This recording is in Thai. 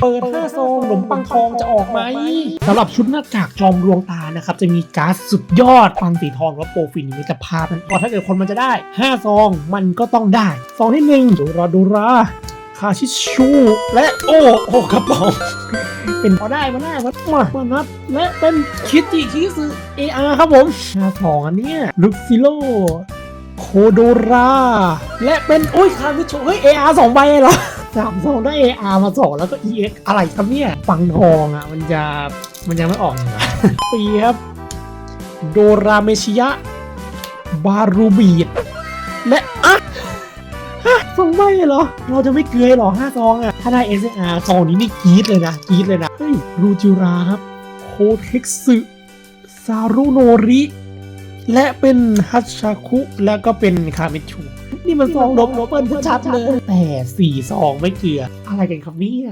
เปิดห้าซองขนมปังทองจะออกไหมสำหรับชุดหน้ากากจอมดวงตานะครับจะมีการ์ดสุดยอดปังสีทองและโปรฟินมิตรภาพนั่นเองถ้าเกิดคนมันจะได้ 5 ซองมันก็ต้องได้ ซองที่หนึ่งดูราดูราคาชิชูและโอ้โอ้กระป๋องเป็นพอได้มาได้มามามานับและเป็นคิดจิคิสึเออาร์ครับผมห้าซองอันเนี้ยลุกฟิโลโคโดราและเป็นอุ้ยคามิโชเฮ้ย AR สองใบเหรอ สามสองได้ AR มาสองแล้วก็ EX อะไรครับเนี่ยฟังทองอะ มันจะมันยังไม่ออกเหรอปีครับ โดราเมชิยะ บารูบีด และอะฮะสองใบเหรอ เราจะไม่เกลือหรอห้าซองอะ ถ้าได้ SAR ซองนี้นี่กรี๊ดเลยนะกรี๊ดเลยนะ เฮ้ย รูจิราครับ โคเท็กสึซารุโนริ และเป็นฮัตชาคุ แล้วก็เป็นคาเมชู นี่มันซองลบเปิ้ลชัดเลย แต่สี่ซองไม่เกลือ อะไรกันครับเนี่ย